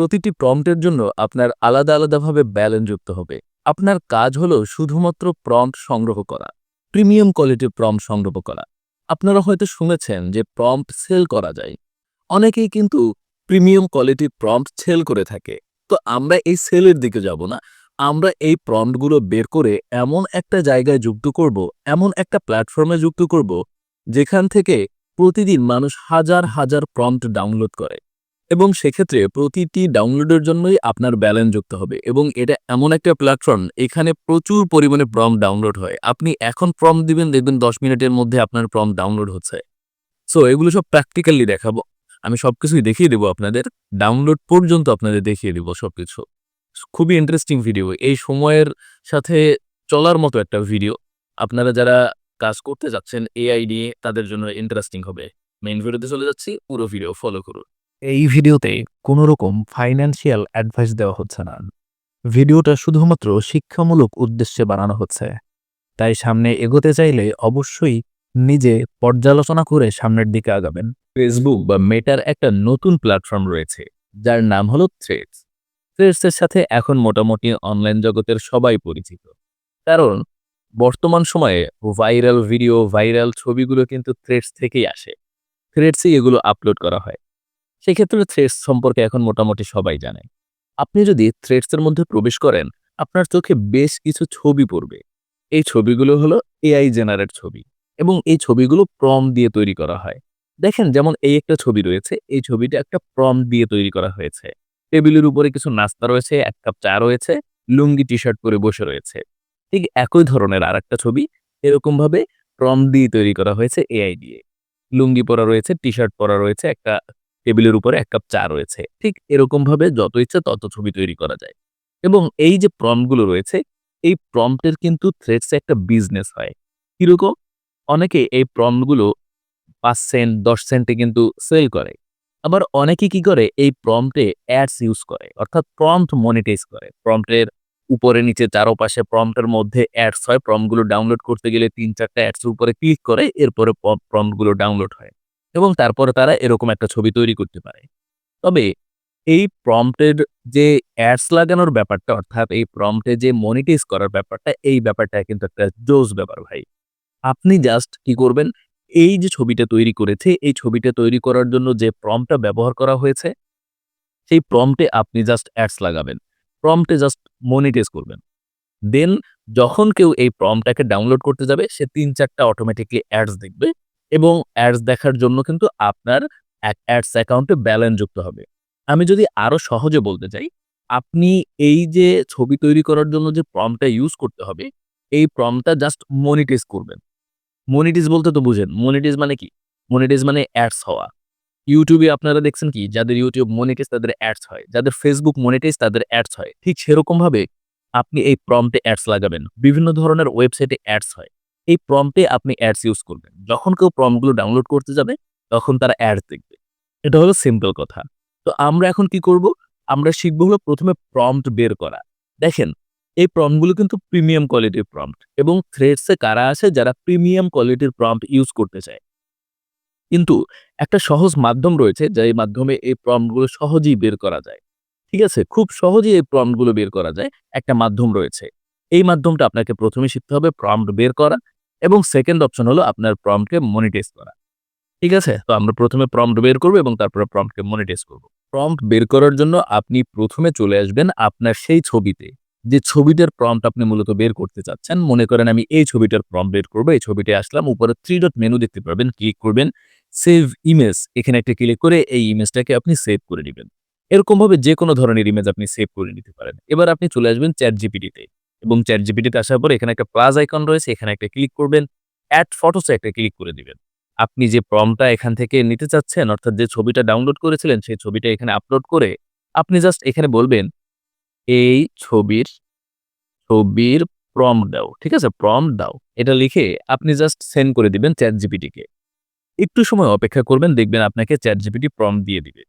প্রতিটি প্রম্পটের জন্য আপনার আলাদা আলাদাভাবে ব্যালেন্স যুক্ত হবে। আপনার কাজ হলো শুধুমাত্র প্রম্পট সংগ্রহ করা, প্রিমিয়াম কোয়ালিটির প্রম্পট সংগ্রহ করা। আপনারা হয়তো শুনেছেন যে প্রম্পট সেল করা যায়। অনেকেই কিন্তু প্রিমিয়াম কোয়ালিটির প্রম্পট সেল করে থাকে। তো আমরা এই সেলের দিকে যাব না। আমরা এই প্রম্পটগুলো বের করে এমন একটা জায়গায় যুক্ত করব, এমন একটা প্ল্যাটফর্মে যুক্ত করব, যেখান থেকে প্রতিদিন মানুষ হাজার হাজার প্রম্পট ডাউনলোড করে। এবং সেক্ষেত্রে প্রতিটি ডাউনলোডের জন্যই আপনার ব্যালেন্স যুক্ত হবে এবং এটা এমন একটা প্ল্যাটফর্ম এখানে প্রচুর পরিমাণে প্রম ডাউনলোড হয়। আপনি এখন প্রম দিবেন, দেখবেন দশ মিনিটের মধ্যে আপনার প্রম ডাউনলোড হচ্ছে। সো এগুলো সব প্র্যাকটিক্যালি দেখাবো। আমি সবকিছুই দেখিয়ে দেবো আপনাদের। ডাউনলোড পর্যন্ত আপনাদের দেখিয়ে দেবো সবকিছু। খুবই ইন্টারেস্টিং ভিডিও এই সময়ের সাথে চলার মতো একটা ভিডিও আপনারা যারা কাজ করতে যাচ্ছেন এআই নিয়ে, তাদের জন্য ইন্টারেস্টিং হবে। মেইন ভিডিওতে চলে যাচ্ছি। পুরো ভিডিও ফলো করুন। এই ভিডিওতে কোনো রকম ফাইন্যান্সিয়াল অ্যাডভাইস দেওয়া হচ্ছে না। ভিডিওটা শুধুমাত্র শিক্ষামূলক উদ্দেশ্যে বানানো হচ্ছে। তাই সামনে এগোতে চাইলে অবশ্যই নিজে পর্যালোচনা করে সামনের দিকে আগাবেন। ফেসবুক বা মেটার একটা নতুন প্ল্যাটফর্ম রয়েছে, যার নাম হলো থ্রেডস থ্রেডসের সাথে এখন মোটামুটি অনলাইন জগতের সবাই পরিচিত। কারণ বর্তমান সময়ে ভাইরাল ভিডিও ভাইরাল ছবিগুলো কিন্তু থ্রেডস থেকেই আসে। থ্রেডসেই এগুলো আপলোড করা হয়। সেক্ষেত্রে থ্রেডস সম্পর্কে এখন মোটামুটি সবাই জানে। আপনি যদি থ্রেডসের মধ্যে প্রবেশ করেন, আপনার চোখে বেশ কিছু ছবি পড়বে। এই ছবিগুলো হলো এআই জেনারেট ছবি এবং এই ছবিগুলো প্রম দিয়ে তৈরি করা হয়। দেখেন, যেমন এই একটা ছবি রয়েছে, এই ছবিটা একটা প্রম দিয়ে তৈরি করা হয়েছে। টেবিলের উপরে কিছু নাস্তা রয়েছে, এক কাপ চা রয়েছে, লুঙ্গি টি শার্ট পরে বসে রয়েছে। ঠিক একই ধরনের আর একটা ছবি এরকম ভাবে প্রম দিয়ে তৈরি করা হয়েছে এআই দিয়ে। লুঙ্গি পরা রয়েছে টি শার্ট পরা রয়েছে, একটা টেবিলের উপরে এক কাপ চা রয়েছে। ঠিক এরকম ভাবে যত ইচ্ছা তত ছবি তৈরি করা যায়। এবং এই যে প্রম্পটগুলো রয়েছে, এই প্রম্পটের কিন্তু থ্রেডসে একটা বিজনেস হয়। কীরকম? অনেকে এই প্রম্পটগুলো পাঁচ সেন্ট দশ সেন্টে কিন্তু সেল করে। আবার অনেকে কি করে? এই প্রম্পটে অ্যাডস ইউজ করে। অর্থাৎ প্রম্পট মনিটাইজ করে। প্রম্পটের উপরে নিচে চারোপাশে প্রম্পটের মধ্যে অ্যাডস হয়। প্রম্পটগুলো ডাউনলোড করতে গেলে তিন চারটা অ্যাডসের উপরে ক্লিক করে, এরপরে প্রম্পটগুলো ডাউনলোড হয়। এবং তারপরে তারা এরকম একটা ছবি তৈরি করতে পারে। তবে এই প্রম্পটের যে অ্যাডস লাগানোর ব্যাপারটা, অর্থাৎ এই প্রম্পটে যে মনিটাইজ করার ব্যাপারটা, এই ব্যাপারটা কিন্তু একটা জোস ব্যাপার ভাই। আপনি জাস্ট কি করবেন, এই যে ছবিটা তৈরি করেছে, এই ছবিটা তৈরি করার জন্য যে প্রম্পটটা ব্যবহার করা হয়েছে, সেই প্রম্পটে আপনি জাস্ট অ্যাডস লাগাবেন। প্রম্পটে জাস্ট মনিটাইজ করবেন। দেন যখন কেউ এই প্রম্পটাকে ডাউনলোড করতে যাবে, সে তিন চারটা অটোমেটিকলি অ্যাডস দেখবে। এবং অ্যাডস দেখার জন্য কিন্তু আপনার অ্যাডস অ্যাকাউন্টে ব্যালেন্স যুক্ত হবে। আমি যদি আরও সহজে বলতে চাই, আপনি এই যে ছবি তৈরি করার জন্য যে প্রমটা ইউজ করতে হবে, এই প্রমটা জাস্ট মনিটাইজ করবেন। মনিটাইজ বলতে তো বুঝেন মনিটাইজ মানে কি? মনিটাইজ মানে অ্যাডস হওয়া। ইউটিউবে আপনারা দেখছেন কি, যাদের ইউটিউব মনিটাইজ তাদের অ্যাডস হয়, যাদের ফেসবুক মনিটাইজ তাদের অ্যাডস হয়। ঠিক সেরকম ভাবে আপনি এই প্রম্পটে অ্যাডস লাগাবেন। বিভিন্ন ধরনের ওয়েবসাইটে অ্যাডস হয়। এই প্রম্পটে আপনি অ্যাডস ইউজ করবেন। যখন কেউ প্রম্পটগুলো ডাউনলোড করতে যাবে, তখন তারা অ্যাডস দেখবে। এটা হলো সিম্পল কথা। তো আমরা এখন কি করব? আমরা শিখব হলো প্রথমে প্রম্পট বের করা। দেখেন, এই প্রম্পটগুলো কিন্তু প্রিমিয়াম কোয়ালিটির প্রম্পট এবং থ্রেডসে কারা আছে? যারা প্রিমিয়াম কোয়ালিটির প্রম্পট ইউজ করতে চায়। কিন্তু একটা সহজ মাধ্যম রয়েছে যার মাধ্যমে এই প্রম্পটগুলো সহজেই বের করা যায়। ঠিক আছে? খুব সহজেই এই প্রম্পটগুলো বের করা যায়। একটা মাধ্যম রয়েছে। এই মাধ্যমটা আপনাকে প্রথমে শিখতে হবে প্রম্পট বের করা এবং সেকেন্ড অপশন হলো আপনার প্রম্পটকে মনিটাইজ করা। ঠিক আছে? তো আমরা প্রথমে প্রম্পট বের করব এবং তারপরে প্রম্পটকে মনিটাইজ করব। প্রম্পট বের করার জন্য আপনি প্রথমে চলে আসবেন আপনার সেই ছবিতে। যে ছবিটার প্রম্পট আপনি মূলত বের করতে চাচ্ছেন, মনে করেন আমি এই ছবিটার প্রম্পট বের করব, এই ছবিটা আসলাম, উপরে থ্রি ডট মেনু দেখতে পারবেন ক্লিক করবেন সেভ ইমেজ এখানে একটা ক্লিক করে এই ইমেজটাকে আপনি সেভ করে নেবেন। এরকমভাবে যে কোনো ধরনের ইমেজ আপনি সেভ করে নিতে পারেন। এবার আপনি চলে আসবেন চ্যাট জিপিটিতে এবং চ্যাট জিপিটিতে আসার পর এখানে একটা প্লাস আইকন রয়েছে, এখানে একটা ক্লিক করবেন অ্যাড ফটোসে একটা ক্লিক করে দিবেন। আপনি যে প্রমটা এখান থেকে নিতে চাচ্ছেন, অর্থাৎ যে ছবিটা ডাউনলোড করেছিলেন, সেই ছবিটা এখানে আপলোড করে আপনি জাস্ট এখানে বলবেন, এই ছবির ছবির প্রম দাও। ঠিক আছে? প্রম দাও। এটা লিখে আপনি জাস্ট সেন্ড করে দিবেন চ্যাট জিপিটিকে একটু সময় অপেক্ষা করবেন, দেখবেন আপনাকে চ্যাট জিপিটি প্রম দিয়ে দিবে।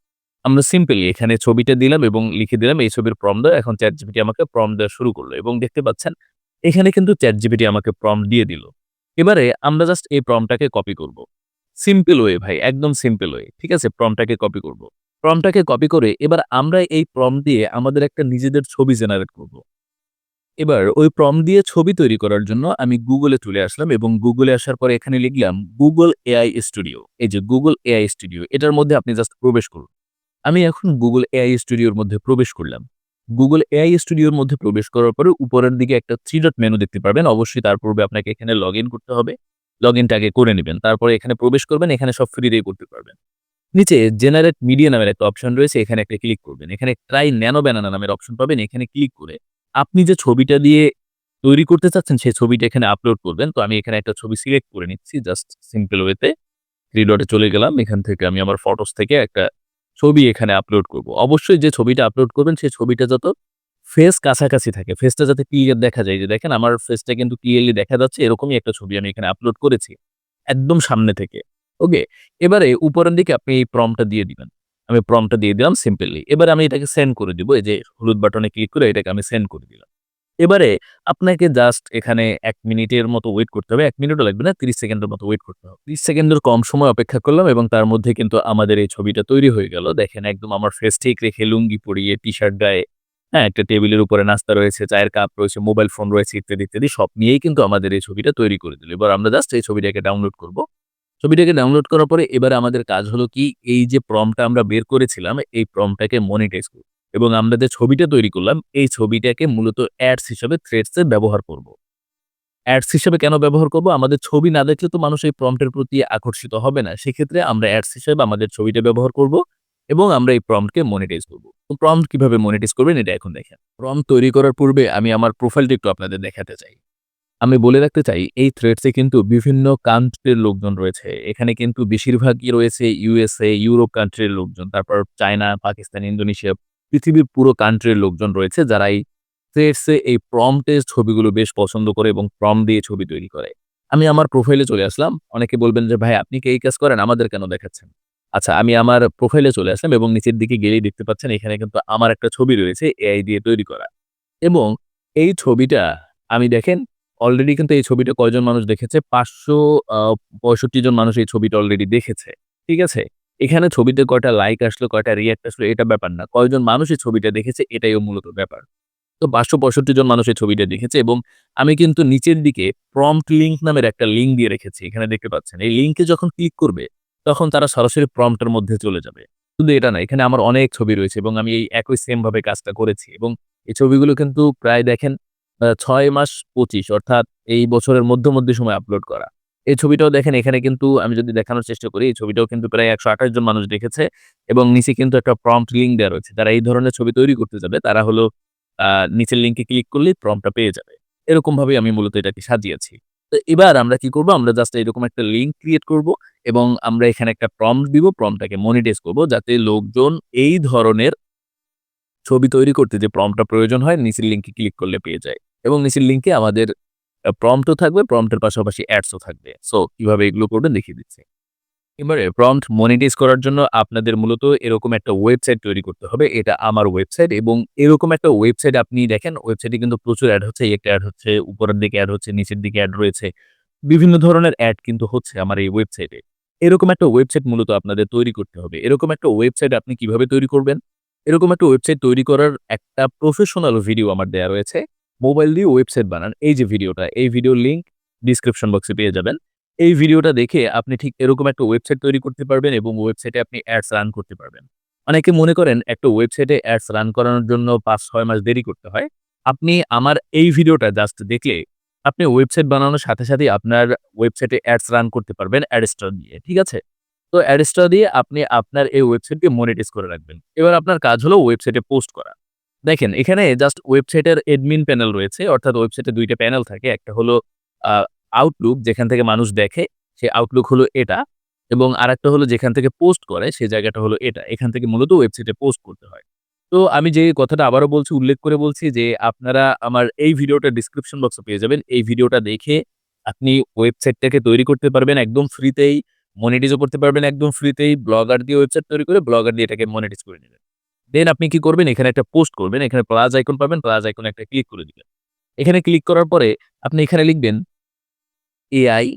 আমরা সিম্পলি এখানে ছবিটা দিলাম এবং লিখে দিলাম, এই ছবির প্রম দাও এখন চ্যাট জিপিটি আমাকে প্রম দেওয়া শুরু করল এবং দেখতে পাচ্ছেন, এখানে কিন্তু চ্যাট জিপিটি আমাকে প্রম দিয়ে দিল। এবারে আমরা জাস্ট এই প্রমটাকে কপি করব। সিম্পল ওয়ে ভাই, একদম সিম্পল ওয়ে ঠিক আছে? প্রমটাকে কপি করব। প্রম্পটটাকে কপি করে এবার আমরা এই প্রম্পট দিয়ে আমাদের একটা নিজেদের ছবি জেনারেট করব। এবার ওই প্রম্পট দিয়ে ছবি তৈরি করার জন্য আমি গুগলে চলে আসলাম এবং গুগলে আসার পরে এখানে লিখলাম গুগল এআই স্টুডিও এই যে গুগল এআই স্টুডিও এটার মধ্যে আপনি জাস্ট প্রবেশ করুন। আমি এখন গুগল এআই স্টুডিওর মধ্যে প্রবেশ করলাম। গুগল এআই স্টুডিওর মধ্যে প্রবেশ করার পরে উপরের দিকে একটা থ্রি ডট মেনু দেখতে পারবেন। অবশ্যই তার পূর্বে আপনাকে এখানে লগ করতে হবে। লগ ইনটা আগে করে নেবেন। তারপরে এখানে প্রবেশ করবেন। এখানে সব ফ্রিতেই করতে পারবেন। নিচে জেনারেট মিডিয়া নামের একটা অপশন রয়েছে। এখানে একটা ক্লিক করবেন। এখানে ট্রাই ন্যানো ব্যানানা নামের অপশন পাবেন। এখানে ক্লিক করে আপনি যে ছবিটা দিয়ে তৈরি করতে চাচ্ছেন, সেই ছবিটা এখানে আপলোড করবেন। তো আমি এখানে একটা ছবি সিলেক্ট করে নিচ্ছি। জাস্ট সিম্পল ওয়েতে থ্রি ডটে চলে গেলাম। এখান থেকে আমি আমার ফটোস থেকে একটা ছবি এখানে আপলোড করব। অবশ্যই যে ছবিটা আপলোড করবেন, সেই ছবিটা যত ফেস কাছাকাছি থাকে ফেসটা যাতে ক্লিয়ার দেখা যায়। যে দেখেন, আমার ফেসটা কিন্তু ক্লিয়ারলি দেখা যাচ্ছে, এরকমই একটা ছবি আমি এখানে আপলোড করেছি, একদম সামনে থেকে। ওকে এবারে উপরের দিকে আপনি এই প্রমটা দিয়ে দিবেন। আমি প্রমটা দিয়ে দিলাম সিম্পলি এবারে আমি এটাকে সেন্ড করে দিব, এই যে হলুদ বাটনে ক্লিক করে এটাকে আমি সেন্ড করে দিলাম। এবারে আপনাকে জাস্ট এখানে এক মিনিটের মতো ওয়েট করতে হবে, এক মিনিটও লাগবে না, তিরিশ সেকেন্ডের মতো ওয়েট করতে হবে। তিরিশ সেকেন্ডের কম সময় অপেক্ষা করলাম এবং তার মধ্যে কিন্তু আমাদের এই ছবিটা তৈরি হয়ে গেল। দেখেন একদম আমার ফেস ঠিক রেখে লুঙ্গি পরিয়ে টি শার্ট গায়ে হ্যাঁ একটা টেবিলের উপরে নাস্তা রয়েছে, চায়ের কাপ রয়েছে মোবাইল ফোন রয়েছে, ইত্যাদি ইত্যাদি, সব নিয়েই কিন্তু আমাদের এই ছবিটা তৈরি করে দিল। এবার আমরা জাস্ট এই ছবিটাকে ডাউনলোড করব। ছবিটাকে ডাউনলোড করার পরে এবার আমাদের কাজ হলো কি, এই যে প্রমটা আমরা বের করেছিলাম, এই প্রমটাকে মনিটাইজ করব এবং আমরা যে ছবিটা তৈরি করলাম, এই ছবিটাকে মূলত অ্যাডস হিসেবে থ্রেডসে ব্যবহার করব। অ্যাডস হিসাবে কেন ব্যবহার করব? আমাদের ছবি না দেখলে তো মানুষ এই প্রম্পটের প্রতি আকর্ষিত হবে না। সেক্ষেত্রে আমরা অ্যাডস হিসেবে আমাদের ছবিটা ব্যবহার করব এবং আমরা এই প্রম্পটকে মনিটাইজ করব। তো প্রম্পট কীভাবে মনিটাইজ করবেন? এটা এখন দেখেন। প্রম্পট তৈরি করার পূর্বে আমি আমার প্রোফাইলটা একটু আপনাদের দেখাতে চাই। আমি বলে রাখতে চাই, এই থ্রেডসে কিন্তু বিভিন্ন কান্ট্রির লোকজন রয়েছে। এখানে কিন্তু বেশিরভাগই রয়েছে ইউএসএ ইউরোপ কান্ট্রির লোকজন। তারপর চায়না পাকিস্তান ইন্দোনেশিয়া পৃথিবীর পুরো কান্ট্রির লোকজন রয়েছে যারা এই থ্রেডসে এই প্রম্পটের ছবিগুলো বেশ পছন্দ করে এবং প্রম দিয়ে ছবি তৈরি করে। আমি আমার প্রোফাইলে চলে আসলাম। অনেকে বলবেন যে, ভাই, আপনি কি এই কাজ করেন? আমাদের কেন দেখাচ্ছেন? আচ্ছা আমি আমার প্রোফাইলে চলে আসলাম এবং নিচের দিকে গেলেই দেখতে পাচ্ছেন এখানে কিন্তু আমার একটা ছবি রয়েছে এআই দিয়ে তৈরি করা। এবং এই ছবিটা, আমি দেখেন অলরেডি কিন্তু এই ছবিটা কয়জন মানুষ দেখেছে? পাঁচশো পঁয়ষট্টি জন মানুষ এই ছবিটা অলরেডি দেখেছে। ঠিক আছে? এখানে ছবিতে কয়টা লাইক আসলো, কয়টা রিয়াক্ট আসলো, এটা ব্যাপার না। কয়জন মানুষ এই ছবিটা দেখেছে, এটাইও মূলত ব্যাপার। তো পাঁচশো পঁয়ষট্টি জন মানুষ এই ছবিটা দেখেছে এবং আমি কিন্তু নিচের দিকে প্রম্পট লিঙ্ক নামের একটা লিঙ্ক দিয়ে রেখেছি, এখানে দেখতে পাচ্ছেন। এই লিঙ্কে যখন ক্লিক করবে, তখন তারা সরাসরি প্রম্পটের মধ্যে চলে যাবে। শুধু এটা না, এখানে আমার অনেক ছবি রয়েছে এবং আমি এই একই সেম ভাবে কাজটা করেছি এবং এই ছবিগুলো কিন্তু প্রায় দেখেন ছয় মাস পঁচিশ, অর্থাৎ এই বছরের মধ্যমধ্যে সময় আপলোড করা। এই ছবিটাও দেখেন, এখানে কিন্তু আমি যদি দেখানোর চেষ্টা করি, এই ছবিটাও কিন্তু প্রায় একশো আঠাশ জন মানুষ দেখেছে এবং নিচে কিন্তু একটা প্রম্পট লিঙ্ক দেওয়া রয়েছে। যারা এই ধরনের ছবি তৈরি করতে যাবে, তারা হলো নিচের লিঙ্কে ক্লিক করলেই প্রম্পটটা পেয়ে যাবে। এরকম ভাবে আমি মূলত এটাকে সাজিয়েছি। তো এবার আমরা কি করব? আমরা জাস্ট এরকম একটা লিঙ্ক ক্রিয়েট করব এবং আমরা এখানে একটা প্রম্পট দিব প্রম্পটটাকে মনিটাইজ করব যাতে লোকজন এই ধরনের ছবি তৈরি করতে যে প্রম্পটটা প্রয়োজন হয়, নিচের লিঙ্কে ক্লিক করলে পেয়ে যায় এবং নিচের লিঙ্কে আমাদের প্রম্পটও থাকবে প্রম্পটের পাশাপাশি অ্যাডসও থাকবে। সো কীভাবে এগুলো করবেন দেখিয়ে দিচ্ছি। এবারে প্রম্পট মনিটাইজ করার জন্য আপনাদের মূলত এরকম একটা ওয়েবসাইট তৈরি করতে হবে। এটা আমার ওয়েবসাইট এবং এরকম একটা ওয়েবসাইট আপনি দেখেন ওয়েবসাইটে কিন্তু প্রচুর অ্যাড হচ্ছে। একটা অ্যাড হচ্ছে, উপরের দিকে অ্যাড হচ্ছে, নিচের দিকে অ্যাড রয়েছে। বিভিন্ন ধরনের অ্যাড কিন্তু হচ্ছে আমার এই ওয়েবসাইটে এরকম একটা ওয়েবসাইট মূলত আপনাদের তৈরি করতে হবে। এরকম একটা ওয়েবসাইট আপনি কীভাবে তৈরি করবেন? এরকম একটা ওয়েবসাইট তৈরি করার একটা প্রফেশনাল ভিডিও আমার দেয়া রয়েছে। মোবাইল দিয়ে ওয়েবসাইট বানান। এই যে ভিডিওটা, এই ভিডিওর লিঙ্ক ডিসক্রিপশন বক্সে পেয়ে যাবেন। এই ভিডিওটা দেখে আপনি ঠিক এরকম একটা ওয়েবসাইট তৈরি করতে পারবেন এবং ওয়েবসাইটে আপনি অ্যাডস রান করতে পারবেন। অনেকে মনে করেন একটা ওয়েবসাইটে অ্যাডস রান করানোর জন্য পাঁচ, ছয় মাস দেরি করতে হয়। আপনি আমার এই ভিডিওটা জাস্ট দেখলে আপনি ওয়েবসাইট বানানোর সাথে সাথে আপনার ওয়েবসাইটে অ্যাডস রান করতে পারবেন অ্যাডস্টার দিয়ে, ঠিক আছে? তো অ্যাডস্টার দিয়ে আপনি আপনার এই ওয়েবসাইটকে মনিটাইজ করে রাখবেন। এবার আপনার কাজ হলো ওয়েবসাইটে পোস্ট করা। দেখেন, এখানে জাস্ট ওয়েবসাইটের এডমিন প্যানেল রয়েছে, অর্থাৎ ওয়েবসাইটে দুইটা প্যানেল থাকে। একটা হলো আউটলুক যেখান থেকে মানুষ দেখে, সে আউটলুক হলো এটা, এবং আরেকটা হলো যেখান থেকে পোস্ট করে সেই জায়গাটা হলো এটা। এখান থেকে মূলত ওয়েবসাইটে পোস্ট করতে হয়। তো আমি যে কথাটা আবারও বলছি, উল্লেখ করে বলছি যে, আপনারা আমার এই ভিডিওটা ডিসক্রিপশন বক্সে পেয়ে যাবেন। এই ভিডিওটা দেখে আপনি ওয়েবসাইটটাকে তৈরি করতে পারবেন একদম ফ্রিতেই মনিটাইজও করতে পারবেন একদম ফ্রিতেই ব্লগার দিয়ে ওয়েবসাইট তৈরি করে ব্লগার দিয়ে এটাকে মনিটাইজ করে নেবেন। দেন আপনি কি করবেন? এখানে একটা পোস্ট করবেন। এখানে প্লাস আইকন পাবেন। প্লাস আইকন একটা ক্লিক করে দিবেন। এখানে ক্লিক করার পরে আপনি এখানে লিখবেন AI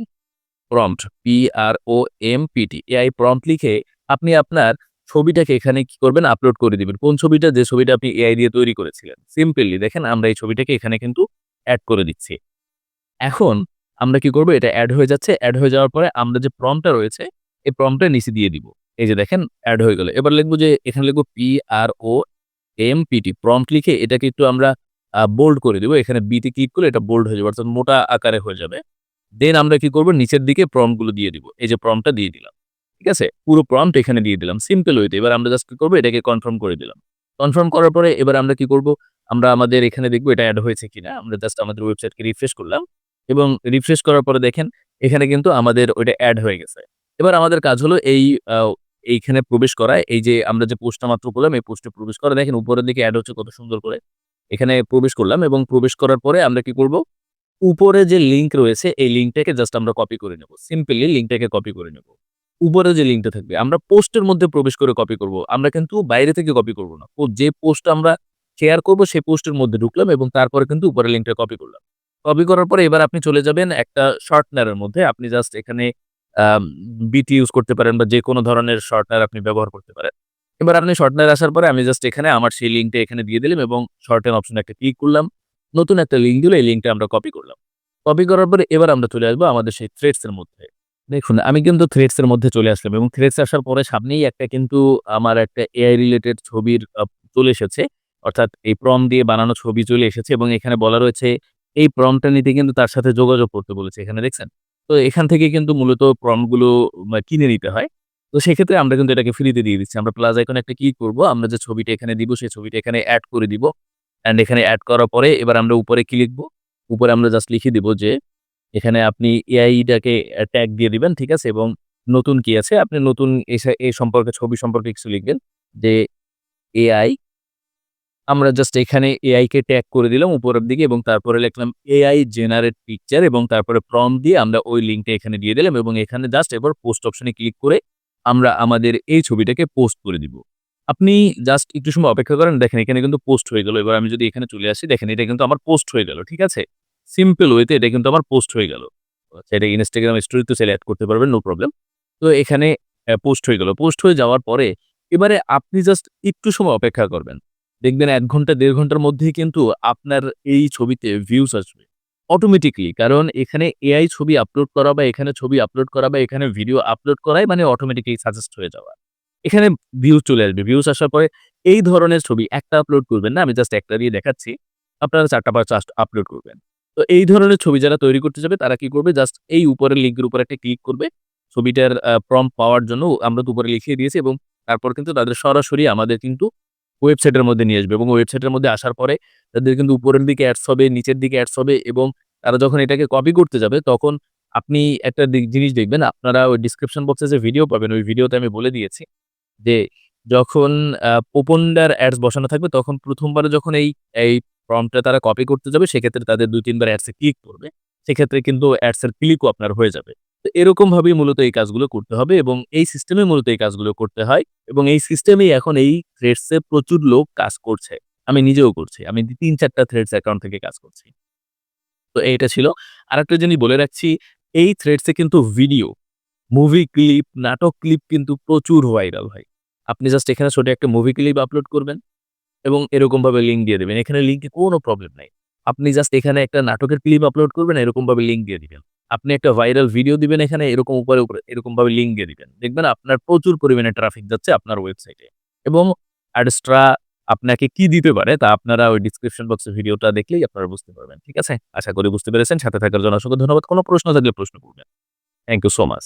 prompt P R O M PT AI prompt লিখে আপনি আপনার ছবিটাকে এখানে কি করবেন? আপলোড করে দিবেন। কোন ছবিটা? যে ছবিটা আপনি এআই দিয়ে তৈরি করেছিলেন। সিম্পলি দেখেন, আমরা এই ছবিটাকে এখানে কিন্তু অ্যাড করে দিচ্ছি। এখন আমরা কি করব? এটা অ্যাড হয়ে যাচ্ছে। অ্যাড হয়ে যাওয়ার পরে আমরা যে প্রম্পটটা রয়েছে, এই প্রম্পটটা নিচে দিয়ে দিব। এই যে দেখেন অ্যাড হয়ে গেল। এবার লিখব যে, এখানে লিখব P R O M PT prompt লিখে এটাকে একটু আমরা বোল্ড করে দিব। এখানে বিতে ক্লিক করলে এটা বোল্ড হয়ে যাবে, অর্থাৎ মোটা আকারে হয়ে যাবে। দেন আমরা কি করব? নিচের দিকে প্রম্পটগুলো দিয়ে দিব। এই যে প্রম্পটটা দিয়ে দিলাম। ঠিক আছে? পুরো প্রম্পট এখানে দিয়ে দিলাম। সিম্পল ওয়েতে এবার আমরা জাস্ট কি করব? এটাকে কনফার্ম করে দিলাম। কনফার্ম করার পরে এবার আমরা কি করব? আমরা আমাদের এখানে দেখব এটা অ্যাড হয়েছে কিনা। আমরা জাস্ট আমাদের ওয়েবসাইটকে রিফ্রেশ করলাম এবং রিফ্রেশ করার পরে দেখেন, এখানে কিন্তু আমাদের ওইটা অ্যাড হয়ে গেছে। এবার আমাদের কাজ হলো এই এইখানে প্রবেশ করায়। এই যে আমরা যে পোস্টটা মাত্র করলাম, এই পোস্টে প্রবেশ করা দেখেন উপরের দিকে অ্যাড হচ্ছে কত সুন্দর করে। এখানে প্রবেশ করলাম এবং প্রবেশ করার পরে আমরা কি করব? উপরে যে লিঙ্ক রয়েছে, এই লিঙ্কটাকে জাস্ট আমরা কপি করে নেব। সিম্পলি লিংকটাকে কপি করে নেব। উপরে যে লিংকটা থাকবে, আমরা পোস্টের মধ্যে প্রবেশ করে কপি করব। আমরা কিন্তু বাইরে থেকে কপি করব না। যে পোস্ট আমরা শেয়ার করব, সেই পোস্টের মধ্যে ঢুকলাম এবং তারপরে কিন্তু উপরে লিংকটা কপি করলাম। কপি করার পরে এবার আপনি চলে যাবেন একটা শর্টনারের মধ্যে। আপনি জাস্ট এখানে বিটি ইউজ করতে পারেন বা যে কোনো ধরনের শর্টনার আপনি ব্যবহার করতে পারেন। এবার আপনি শর্টনার আসার পরে আমি জাস্ট এখানে আমার সেই লিঙ্কটা এখানে দিয়ে দিলাম এবং শর্টেন অপশন একটা ক্লিক করলাম। নতুন একটা লিঙ্ক দিলে, এই লিঙ্কটা আমরা কপি করলাম। কপি করার পরে এবার আমরা চলে আসব আমাদের সেই থ্রেডস এর মধ্যে। দেখুন, আমি কিন্তু থ্রেডস এর মধ্যে চলে আসলাম এবং থ্রেডস আসার পরে সামনেই একটা কিন্তু আমার একটা এআই রিলেটেড ছবির চলে এসেছে। অর্থাৎ এই প্রম দিয়ে বানানো ছবি চলে এসেছে এবং এখানে বলা রয়েছে, এই প্রমটা নিতে কিন্তু তার সাথে যোগাযোগ করতে বলেছে। এখানে দেখছেন? তো এখান থেকে কিন্তু মূলত প্রমগুলো কিনে নিতে হয়। তো সেক্ষেত্রে আমরা কিন্তু এটাকে ফ্রিতে দিয়ে দিচ্ছি। আমরা প্লাস আইকনে একটা কি করব। আমরা যে ছবিটা এখানে দিব, সেই ছবিটা এখানে অ্যাড করে দিব। অ্যান্ড এখানে অ্যাড করার পরে এবার আমরা উপরে কি লিখব উপরে আমরা জাস্ট লিখে দিব যে, এখানে আপনি এআইটাকে ট্যাগ দিয়ে দিবেন, ঠিক আছে? এবং নতুন কি আছে। আপনি নতুন এই সম্পর্কে, ছবি সম্পর্কে কিছু লিখবেন যে এআই আমরা জাস্ট এখানে এআই কে ট্যাগ করে দিলাম উপরের দিকে এবং তারপরে লিখলাম এআই জেনারেট পিকচার এবং তারপরে প্রম দিয়ে আমরা ওই লিঙ্কটা এখানে দিয়ে দিলাম এবং এখানে জাস্ট এবার পোস্ট অপশনে ক্লিক করে আমরা আমাদের এই ছবিটাকে পোস্ট করে দিব। আপনি জাস্ট একটু সময় অপেক্ষা করেন, দেখেন এখানে কিন্তু পোস্ট হয়ে গেল। এবার আমি যদি এখানে চলে আসি, দেখেন এটা কিন্তু আমার পোস্ট হয়ে গেল, ঠিক আছে? সিম্পল ওয়েতে এটা কিন্তু আমার পোস্ট হয়ে গেল। আচ্ছা এটা ইনস্টাগ্রাম স্টোরিতে সেলে অ্যাড করতে পারবেন নো প্রবলেম তো এখানে পোস্ট হয়ে গেল। পোস্ট হয়ে যাওয়ার পরে এবারে আপনি জাস্ট একটু সময় অপেক্ষা করবেন। দেখবেন এক ঘণ্টা, দেড় ঘণ্টার মধ্যেই কিন্তু আপনার এই ছবিতে ভিউজ আসবে। অটোমেটিকলি কারণ এখানে এআই ছবি আপলোড করা বা এখানে ছবি আপলোড করা বা এখানে ভিডিও আপলোড করাই মানে অটোমেটিকলি সাজেস্ট হয়ে যাওয়া। এখানে ভিউজ চলে আসবে। ভিউজ আসার পরে এই ধরনের ছবি একটা আপলোড করবেন না, আমি জাস্ট একটা দিয়ে দেখাচ্ছি, আপনারা চারটা পাঁচ আপলোড করবেন। তো এই ধরনের ছবি যারা তৈরি করতে যাবে, তারা কি করবে? জাস্ট এই উপরের লিঙ্কের উপর একটা ক্লিক করবে। ছবিটার প্রম পাওয়ার জন্য আমরা তো উপরে লিখিয়ে দিয়েছি এবং তারপর কিন্তু তাদের সরাসরি আমাদের কিন্তু ওয়েবসাইটের মধ্যে নিয়ে আসবে এবং ওয়েবসাইটের মধ্যে আসার পরে তাদের কিন্তু উপরের দিকে অ্যাডস হবে, নিচের দিকে অ্যাডস হবে এবং তারা যখন এটাকে কপি করতে যাবে তখন আপনি একটা জিনিস দেখবেন, আপনারা ওই ডিসক্রিপশন বক্সে যে ভিডিও পাবেন, ওই ভিডিওতে আমি বলে দিয়েছি যে যখন ওপেন্ডার অ্যাডস বসানো থাকবে তখন প্রথমবারে যখন এই এই ফর্মটা তারা কপি করতে যাবে সেক্ষেত্রে তাদের দুই, তিনবার অ্যাডসে ক্লিক করবে, সেক্ষেত্রে কিন্তু অ্যাডসের ক্লিকও আপনার হয়ে যাবে। তো এরকম ভাবেই মূলত এই কাজগুলো করতে হবে এবং এই সিস্টেমে মূলত এই কাজগুলো করতে হয় এবং এই সিস্টেমেই এখন এই থ্রেডসে প্রচুর লোক কাজ করছে। আমি নিজেও করছি। আমি তিন চারটা থ্রেডস অ্যাকাউন্ট থেকে কাজ করছি। তো এইটা ছিল। আরেকটা জিনিস বলে রাখছি, এই থ্রেডসে কিন্তু ভিডিও মুভি ক্লিপ নাটক ক্লিপ কিন্তু প্রচুর ভাইরাল হয়। আপনি জাস্ট এখানে ছোট একটা মুভি ক্লিপ আপলোড করবেন এবং এরকম ভাবে লিঙ্ক দিয়ে দেবেন। এখানে লিঙ্কে কোনো প্রবলেম নাই। আপনি জাস্ট এখানে একটা নাটকের ক্লিপ আপলোড করবেন, এরকম ভাবে লিঙ্ক দিয়ে দিবেন। আপনি একটা ভাইরাল ভিডিও দিবেন এখানে, এরকম উপরে উপরে, এরকমভাবে লিঙ্ক দিয়ে দিবেন। দেখবেন আপনার প্রচুর পরিমাণে ট্রাফিক যাচ্ছে আপনার ওয়েবসাইটে এবং অ্যাডস্ট্রা আপনাকে কি দিতে পারে তা আপনারা ওই ডিসক্রিপশন বক্সে ভিডিওটা দেখলেই আপনারা বুঝতে পারবেন, ঠিক আছে? আশা করি বুঝতে পেরেছেন। সাথে থাকার জন্য অসংখ্য ধন্যবাদ। কোনো প্রশ্ন থাকলে প্রশ্ন করবেন। Thank you so much